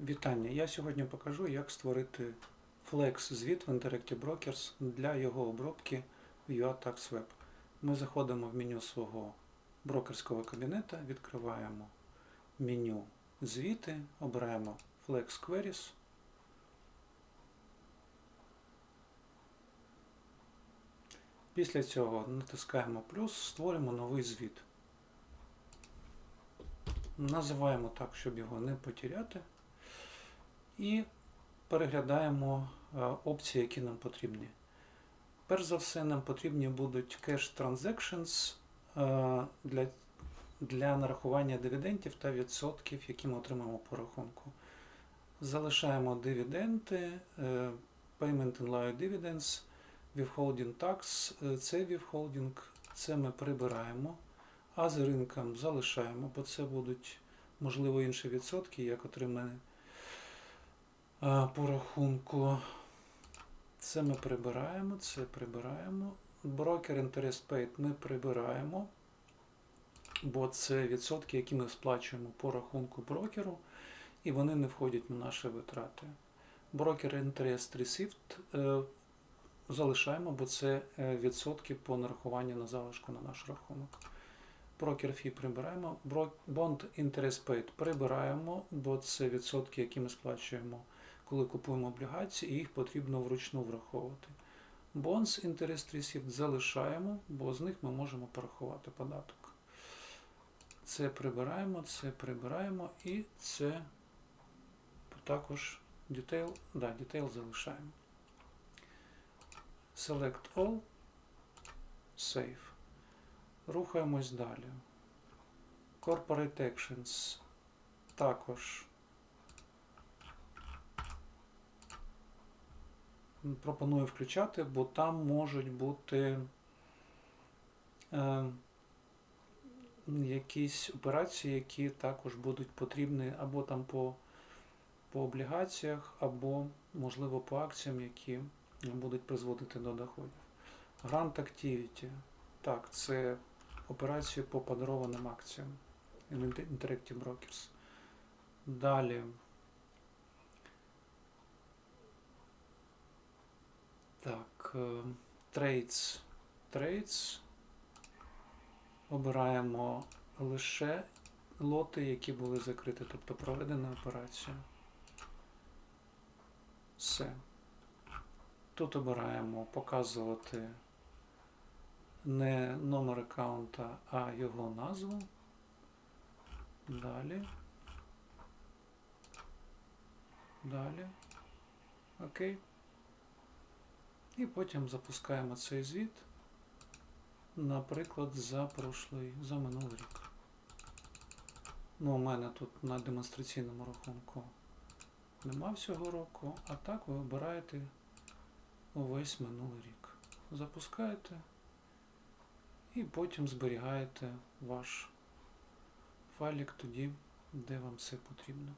Вітання! Я сьогодні покажу, як створити Flex звіт в Interactive Brokers для його обробки в UATax Web. Ми заходимо в меню свого брокерського кабінета, відкриваємо меню звіти, обираємо Flex Queries. Після цього натискаємо плюс, створимо новий звіт. Називаємо так, щоб його не потеряти. І переглядаємо е, опції, які нам потрібні. Перш за все, нам потрібні будуть Cash Transactions е, для, для нарахування дивідендів та відсотків, які ми отримаємо по рахунку. Залишаємо дивіденди, е, Payment in lieu dividends, Withholding Tax, це withholding, це ми прибираємо, а з ринком залишаємо, бо це будуть, можливо, інші відсотки, як отримані по рахунку. Це ми прибираємо, це прибираємо. Broker Interest Paid ми прибираємо, бо це відсотки, які ми сплачуємо по рахунку брокеру, і вони не входять на наші витрати. Broker Interest Received е, залишаємо, бо це е, відсотки по нарахуванню на залишку на наш рахунок. Broker Fee прибираємо. Bond Interest Paid прибираємо, бо це відсотки, які ми сплачуємо коли купуємо облігації, і їх потрібно вручну враховувати. Bonds Interest Received залишаємо, бо з них ми можемо порахувати податок. Це прибираємо, це прибираємо і це також Detail, да, detail залишаємо. Select All, Save. Рухаємось далі. Corporate Actions також пропоную включати, бо там можуть бути е, якісь операції, які також будуть потрібні або там по, по облігаціях, або, можливо, по акціям, які будуть призводити до доходів. Grant Activity. Так, це операції по подарованим акціям. Interactive Brokers. Далі. Так, е, Trades. Trades. Обираємо лише лоти, які були закриті, тобто проведена операція. Все. Тут обираємо показувати не номер аккаунта, а його назву. Далі. Далі. Окей. І потім запускаємо цей звіт, наприклад, за прошлий, за минулий рік. Ну, у мене тут на демонстраційному рахунку нема всього року, а так ви обираєте увесь минулий рік. Запускаєте і потім зберігаєте ваш файлик тоді, де вам це потрібно.